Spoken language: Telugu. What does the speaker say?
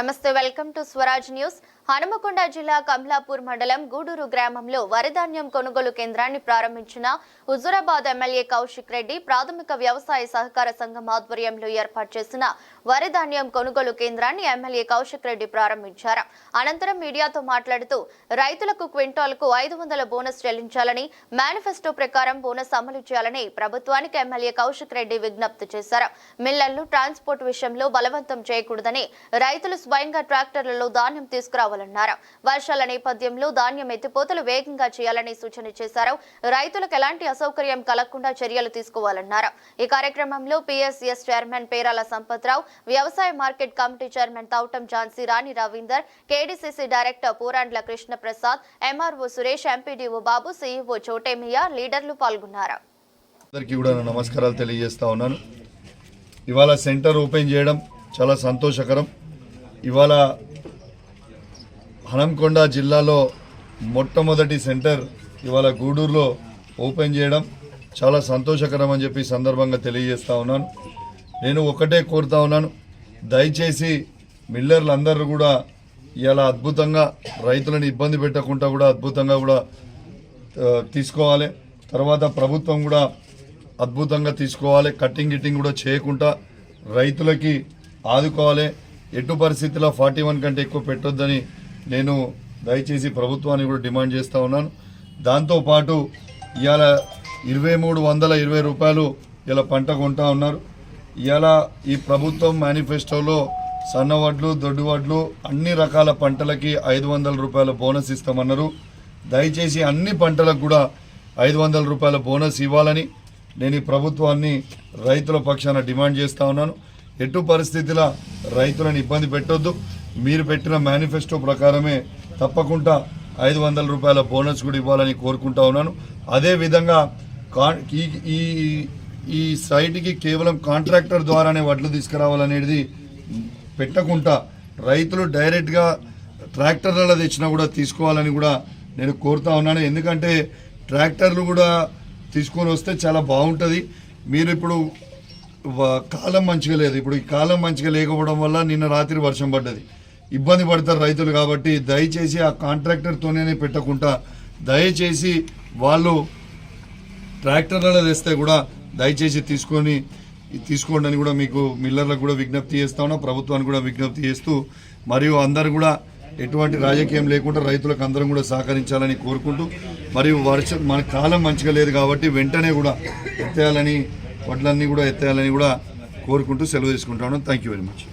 నమస్తే welcome to Swaraj news. Hanumakonda జిల్లా కమలాపూర్ మండలం గూడూరు గ్రామంలో వరిధాన్యం కొనుగోలు కేంద్రాన్ని ప్రారంభించిన హుజురాబాద్ ఎమ్మెల్యే కౌశిక్ రెడ్డి ప్రాథమిక వ్యవసాయ సహకార సంఘం ఆధ్వర్యంలో ఏర్పాటు చేసిన వరిధాన్యం కొనుగోలు కేంద్రాన్ని ఎమ్మెల్యే కౌశిక్ రెడ్డి ప్రారంభించారు. అనంతరం మీడియాతో మాట్లాడుతూ రైతులకు క్వింటాల్కు ఐదు వందల బోనస్ చెల్లించాలని మేనిఫెస్టో ప్రకారం బోనస్ అమలు చేయాలని ప్రభుత్వానికి ఎమ్మెల్యే కౌశిక్ రెడ్డి విజ్ఞప్తి చేశారు. మిల్లర్లు ట్రాన్స్పోర్ట్ విషయంలో బలవంతం చేయకూడదని రైతులు స్వయంగా ట్రాక్టర్లలో ధాన్యం తీసుకురావాలన్నారు. వర్షాల నేపథ్యంలో ధాన్యం ఎత్తిపోతలు వేగంగా చేయాలని సూచన చేశారు. రైతులకు ఎలాంటి అసౌకర్యం కలగకుండా చర్యలు తీసుకోవాలన్నారు. ఈ కార్యక్రమంలో పిఎస్ఎస్ చైర్మన్ పేరాల సంపత్రావు వ్యవసాయ market committee chairman Toutam Jhansi Rani Ravinder KDCC director Purandla Krishna Prasad MRO Suresh MPDO Babu CEO Chotemiya లీడర్లు పాల్గొన్నారు. అందరికీ కూడా నమస్కారాలు తెలియజేస్తా ఉన్నాను. ఇవాళ సెంటర్ ఓపెన్ చేయడం చాలా సంతోషకరం. ఇవాళ హనంకొండ జిల్లాలో మొట్టమొదటి సెంటర్ ఇవాళ గూడూరులో ఓపెన్ చేయడం చాలా సంతోషకరం అని చెప్పి సందర్భంగా తెలియజేస్తా ఉన్నాను. నేను ఒకటే కోరుతా ఉన్నాను. దయచేసి మిల్లర్లు అందరూ కూడా ఇలా అద్భుతంగా రైతులను ఇబ్బంది పెట్టకుండా కూడా అద్భుతంగా కూడా తీసుకోవాలి. తర్వాత ప్రభుత్వం కూడా అద్భుతంగా తీసుకోవాలి. కట్టింగ్ గిట్టింగ్ కూడా చేయకుండా రైతులకి ఆదుకోవాలి. ఎటు పరిస్థితిలో ఫార్టీ వన్ కంటే ఎక్కువ పెట్టొద్దని నేను దయచేసి ప్రభుత్వాన్ని కూడా డిమాండ్ చేస్తూ ఉన్నాను. దాంతోపాటు ఇవాళ ఇరవై మూడు వందల ఇరవై రూపాయలు ఇలా పంట కొంటా ఉన్నారు. ఇవాళ ఈ ప్రభుత్వం మేనిఫెస్టోలో సన్న వడ్లు దొడ్డు వడ్లు అన్ని రకాల పంటలకి ఐదు వందల రూపాయల బోనస్ ఇస్తామన్నారు. దయచేసి అన్ని పంటలకు కూడా ఐదు వందల రూపాయల బోనస్ ఇవ్వాలని నేను ఈ ప్రభుత్వాన్ని రైతుల పక్షాన డిమాండ్ చేస్తూ ఉన్నాను. ఎటు పరిస్థితుల రైతులను ఇబ్బంది పెట్టొద్దు. మీరు పెట్టిన మేనిఫెస్టో ప్రకారమే తప్పకుండా ఐదు వందల రూపాయల బోనస్ కూడా ఇవ్వాలని కోరుకుంటా ఉన్నాను. అదే విధంగా కా- ఈ ఈ ఈ సైట్కి కేవలం కాంట్రాక్టర్ ద్వారానే వడ్లు తీసుకురావాలనేది పెట్టకుండా రైతులు డైరెక్ట్గా ట్రాక్టర్లలో తెచ్చినా కూడా తీసుకోవాలని కూడా నేను కోరుతా ఉన్నాను. ఎందుకంటే ట్రాక్టర్లు కూడా తీసుకొని వస్తే చాలా బాగుంటుంది. మీరు ఇప్పుడు కాలం మంచిగా లేదు. ఇప్పుడు ఈ కాలం మంచిగా లేకపోవడం వల్ల నిన్న రాత్రి వర్షం పడ్డది. ఇబ్బంది పడతారు రైతులు కాబట్టి దయచేసి ఆ కాంట్రాక్టర్తోనే పెట్టకుండా దయచేసి వాళ్ళు ట్రాక్టర్లలో తెస్తే కూడా దయచేసి తీసుకొని తీసుకోండి అని కూడా మీకు మిల్లర్లకు కూడా విజ్ఞప్తి చేస్తా ఉన్నా ప్రభుత్వానికి కూడా విజ్ఞప్తి చేస్తూ మరియు అందరు కూడా ఎటువంటి రాజకీయం లేకుండా రైతులకు అందరం కూడా సహకరించాలని కోరుకుంటూ మరియు వర్షం మన కాలం మంచిగా లేదు కాబట్టి వెంటనే కూడా ఎత్తేయాలని వడ్లన్నీ కూడా ఎత్తేయాలని కూడా కోరుకుంటూ సెలవు తీసుకుంటాను. Thank you very much